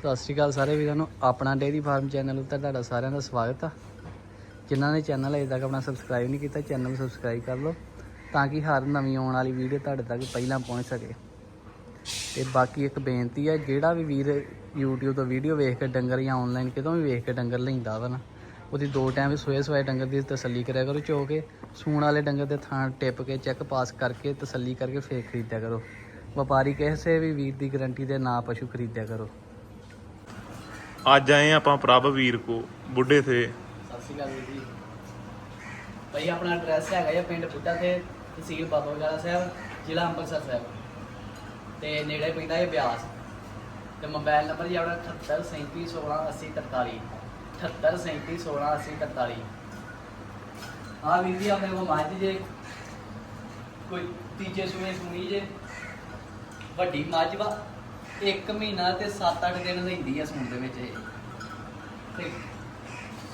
ਸਤਿ ਸ਼੍ਰੀ ਅਕਾਲ ਸਾਰੇ ਵੀਰਾਂ ਨੂੰ। ਆਪਣਾ ਡੇਅਰੀ ਫਾਰਮ ਚੈਨਲ ਉੱਤੇ ਤੁਹਾਡਾ ਸਾਰਿਆਂ ਦਾ ਸਵਾਗਤ ਆ। ਜਿਨ੍ਹਾਂ ਨੇ ਚੈਨਲ ਅਜੇ ਤੱਕ ਆਪਣਾ ਸਬਸਕ੍ਰਾਈਬ ਨਹੀਂ ਕੀਤਾ ਚੈਨਲ ਨੂੰ ਸਬਸਕ੍ਰਾਈਬ ਕਰ ਲਓ ਤਾਂ ਕਿ ਹਰ ਨਵੀਂ ਆਉਣ ਵਾਲੀ ਵੀਡੀਓ ਤੁਹਾਡੇ ਤੱਕ ਪਹਿਲਾਂ ਪਹੁੰਚ ਸਕੇ। ਤੇ ਬਾਕੀ ਇੱਕ ਬੇਨਤੀ ਆ, ਜਿਹੜਾ ਵੀ ਵੀਰ YouTube ਤੋਂ ਵੀਡੀਓ ਵੇਖ ਕੇ ਡੰਗਰ ਜਾਂ ਆਨਲਾਈਨ ਕਿਤੋਂ ਵੀ ਵੇਖ ਕੇ ਡੰਗਰ ਲੈਂਦਾ ਵਾ ਨਾ, ਉਹਦੀ ਦੋ ਟਾਈਮ ਸੋਏ ਸਵਾਏ ਡੰਗਰ ਦੀ ਤਸੱਲੀ ਕਰਿਆ ਕਰੋ, ਚੋ ਕੇ ਸੂਣ ਵਾਲੇ ਡੰਗਰ ਦੇ ਥਾਂ ਟਿਪ ਕੇ ਚੈੱਕ ਪਾਸ ਕਰਕੇ, ਤਸੱਲੀ ਕਰਕੇ ਫੇਰ ਖਰੀਦਿਆ ਕਰੋ। ਵਪਾਰੀ ਕਿਸੇ ਵੀ ਵੀਰ ਦੀ ਗਾਰੰਟੀ ਦੇ ਨਾ ਪਸ਼ੂ ਖਰੀਦਿਆ ਕਰੋ। ਅੱਜ ਆਏ ਆਪਾਂ ਪ੍ਰਭ ਵੀਰ ਕੋ, ਬੁੱਢੇ ਥੇ ਸਤਿ ਸ਼੍ਰੀ ਅਕਾਲ ਵੀਰ ਜੀ। ਭਾਈ, ਆਪਣਾ ਐਡਰੈਸ ਹੈਗਾ ਜੀ ਪਿੰਡ ਬੁੱਢਾ ਤੇ ਤਹਿਸੀਲ ਬਾਬਾ ਬਗਾਲਾ ਸਾਹਿਬ, ਜ਼ਿਲ੍ਹਾ ਅੰਮ੍ਰਿਤਸਰ ਸਾਹਿਬ। ਤੇ ਨੇੜੇ ਪੈਂਦਾ ਹੈ ਬਿਆਸ। ਤੇ ਮੋਬਾਈਲ ਨੰਬਰ ਜੀ ਆਪਣਾ 7837168043 7837168043 ਆ ਵੀਰ ਜੀ, ਆਪਣੇ ਕੋਲ ਮੱਝ ਜੇ, ਕੋਈ ਤੀਜੇ ਸੂਏ ਸੁਣੀ ਜੇ, ਵੱਡੀ ਮੱਝ ਵਾ। ਇੱਕ ਮਹੀਨਾ ਤੇ 7-8 ਦਿਨ ਲੈਂਦੀ ਆ ਸੂਣ ਦੇ ਵਿੱਚ ਇਹ। ਤੇ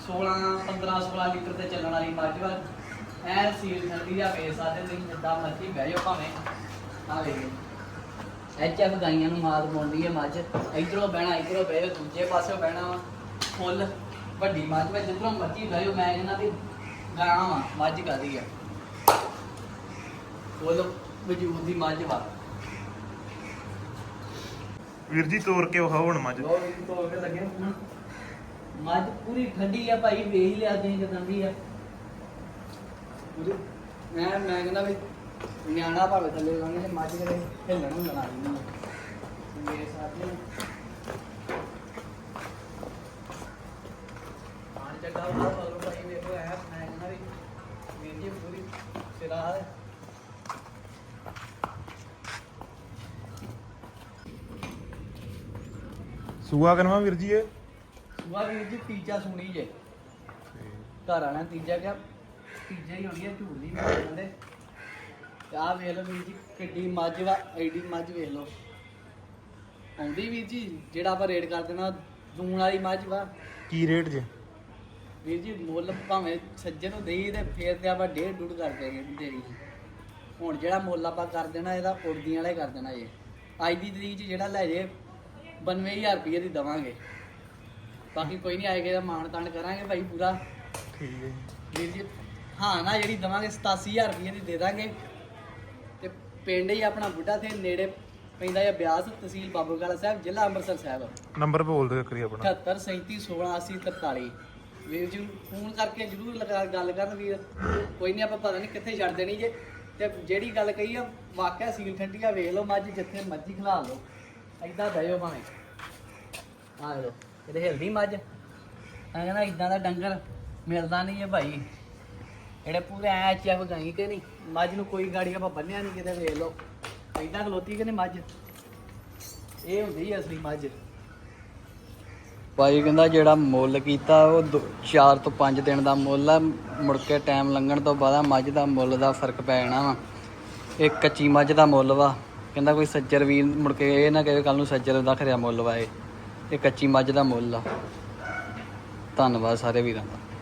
16 15 16 ਲੀਟਰ ਤੇ ਚੱਲਣ ਵਾਲੀ ਮੱਝ ਵਾ। ਐ ਸੀਲ ਠੰਡੀ ਆ ਵੇ ਸਾਡੇ ਤੁਸੀਂ ਜਿੱਦਾਂ ਮਰਜ਼ੀ ਬਹਿ ਜਾਓ ਭਾਵੇਂ। ਆ ਵੇ ਐਚ ਗਾਈਆਂ ਨੂੰ ਮਾਤ ਪਾਉਂਦੀ ਹੈ ਮੱਝ। ਇਧਰੋਂ ਬਹਿਣਾ, ਇਧਰੋਂ ਬਹਿ ਜਾਓ, ਦੂਜੇ ਪਾਸਿਓਂ ਬਹਿਣਾ ਵਾ। ਫੁੱਲ, ਵੱਡੀ ਮੱਝ ਵਾ, ਜਿੱਧਰੋਂ ਮਰਜ਼ੀ ਬਹਿ ਜਾਓ, ਮੈਂ ਕਹਿੰਦਾ ਵੀ ਗਾਂ ਵਾ, ਮੱਝ ਕਾਦੀ ਆ। ਫੁੱਲ ਵਜੂਦ ਦੀ ਮੱਝ ਵਾ। ਵੀਰ ਜੀ ਤੋਰ ਕੇ ਉਹ ਹੁਣ ਮੱਝ। ਬਹੁਤ ਵੀ ਤੋੜ ਕੇ ਲੱਗੇ ਹੁਣ। ਮੱਝ ਪੂਰੀ ਠੰਡੀ ਆ ਭਾਈ ਵੇਖ ਲਿਆ ਤੁਸੀਂ ਕਿਦਾਂ ਦੀ ਆ। ਪੂਰੀ ਮੈਂ ਮੈਂ ਕਹਿੰਦਾ ਵੀ ਨਿਆਣਾ ਭਾਵੇਂ ਥੱਲੇ ਲਾਂਗੇ ਤੇ ਮੱਝ ਕਰੇ ਹਿੱਲਣ ਨੂੰ ਲਣਾ ਦਿੰਦੀ ਆ ਮੇਰੇ ਸਾਥੀ ਪਾਣੀ ਚੱਕਾ ਉਹ ਬੋਲੋ ਭਾਈ ਵੇਖੋ ਐ ਮੈਂ ਕਹਿੰਦਾ ਵੀ ਵੀਰ ਜੀ, ਪੂਰੀ ਸਿਰਾ ਸੂਆ ਕਰਵਾ ਵੀਰ ਜੀ ਇਹ? ਸੁਆ ਵੀਰ ਜੀ ਤੀਜਾ ਸੁਣੀ ਜੇ। ਘਰ ਆਣਾ ਤੀਜਾ ਕਿਆ ਤੀਜਾ ਹੀ ਹੋਣੀ ਹੈ ਝੂਠ ਦੀ ਮਾਰ ਆਹ ਵੇਖ ਲਓ ਵੀਰ ਜੀ ਕਿੱਡੀ ਮੱਝ ਵਾ ਐਡੀ ਮੱਝ ਵੇਖ ਲਓ। ਆਉਂਦੀ ਵੀਰ ਜੀ ਜਿਹੜਾ ਆਪਾਂ ਰੇਡ ਕਰ ਦੇਣਾ ਦੂਣ ਵਾਲੀ ਮੱਝ ਵਾ। ਕੀ ਰੇਟ ਜੇ? ਵੀਰ ਜੀ ਮੁੱਲ ਭਾਵੇਂ ਸੱਜੇ ਨੂੰ ਦੇਈ ਤੇ ਫੇਰ ਤੇ ਆਪਾਂ ਡੇਢ ਡੂਢ ਕਰ ਦੇਗੇ ਤੇਰੀ ਹੁਣ ਜਿਹੜਾ ਮੁੱਲ ਆਪਾਂ ਕਰ ਦੇਣਾ ਇਹਦਾ ਉੜਦੀਆਂ ਵਾਲੇ ਕਰ ਦੇਣਾ ਜੇ। ਅੱਜ ਦੀ ਤਰੀਕ 'ਚ ਜਿਹੜਾ ਲੈ ਜੇ 92000 ਰੁਪਏ ਦੀ ਦਵਾਂਗੇ। ਬਾਕੀ ਕੋਈ ਨਹੀਂ ਆਏਗਾ ਮਾਣ ਤਾਣ ਕਰਾਂਗੇ ਭਾਈ ਪੂਰਾ। ਠੀਕ ਹੈ ਵੀਰ ਜੀ ਹਾਂ ਨਾ ਜਿਹੜੀ ਦਵਾਂਗੇ 87000 ਰੁਪਏ ਦੀ ਦੇ ਦਾਂਗੇ। ਤੇ ਪਿੰਡ ਹੀ ਆਪਣਾ ਬੁੱਢਾ ਤੇ ਨੇੜੇ ਪੈਂਦਾ ਹੈ ਬਿਆਸ ਤਹਿਸੀਲ ਬਾਬੂਗਾਲਾ ਸਾਹਿਬ ਜ਼ਿਲ੍ਹਾ ਅੰਮ੍ਰਿਤਸਰ ਸਾਹਿਬ। ਨੰਬਰ ਬੋਲ ਦਿਓ ਕਰੀ ਆਪਣਾ। 78 37 16 80 43 ਵੀਰ ਜੀ ਫੋਨ ਕਰਕੇ ਜਰੂਰ ਲਗਾ ਗੱਲ ਕਰਨ ਵੀਰ। ਕੋਈ ਨਹੀਂ ਆਪਾਂ ਪਤਾ ਨਹੀਂ ਕਿੱਥੇ ਛੱਡ ਦੇਣੀ ਜੇ। ਤੇ ਜਿਹੜੀ ਗੱਲ ਕਹੀ ਆ ਵਾਕਿਆ ਸੀਲ ਠੰਡੀਆ ਵੇਖ ਲਓ ਮੱਝ ਜਿੱਥੇ ਮਰਜ਼ੀ ਖਲਾ ਲਓ। ਐਦਾਂ ਬਹਿਓ ਭਾਵੇਂ। ਆ ਲਓ ਇਹਦੇ ਹਿਲਦੀ ਮੱਝ? ਮੈਂ ਕਹਿੰਦਾ ਇਦਾਂ ਦਾ ਡੰਗਰ ਮਿਲਦਾ ਨਹੀਂ ਹੈ ਭਾਈ। ਜਿਹੜੇ ਪੂਰੇ ਐ ਚੈਫ ਗਾਈ ਕਿ ਨਹੀਂ? ਮੱਝ ਨੂੰ ਕੋਈ ਗਾੜੀ ਆਪਾਂ ਬੰਨਿਆ ਨਹੀਂ ਕਿਤੇ, ਵੇਖ ਲਓ। ਐਦਾਂ ਖਲੋਤੀ ਕਿ ਨਹੀਂ ਮੱਝ? ਇਹ ਹੁੰਦੀ ਹੈ ਅਸਲੀ ਮੱਝ। ਭਾਈ ਕਹਿੰਦਾ ਜਿਹੜਾ ਮੁੱਲ ਕੀਤਾ, ਉਹ 4 ਤੋਂ 5 ਦਿਨ ਦਾ ਮੁੱਲ ਆ। ਮੁੜ ਕੇ ਟਾਈਮ ਲੰਘਣ ਤੋਂ ਬਾਅਦ ਮੱਝ ਦਾ ਮੁੱਲ ਦਾ ਫ਼ਰਕ ਪੈ ਜਾਣਾ ਵਾ। ਇਹ ਕੱਚੀ ਮੱਝ ਦਾ ਮੁੱਲ ਵਾ। ਕਹਿੰਦਾ ਕੋਈ ਸੱਜਰ ਵੀਰ ਮੁੜ ਕੇ ਇਹ ਨਾ ਕਹੇ ਕੱਲ ਨੂੰ ਸੱਜਰ ਦਾ ਖਰਿਆ ਮੁੱਲ ਵਾ ਇਹ ਕੱਚੀ ਮੱਝ ਦਾ ਮੁੱਲ ਆ। ਧੰਨਵਾਦ ਸਾਰੇ ਵੀਰਾਂ ਦਾ।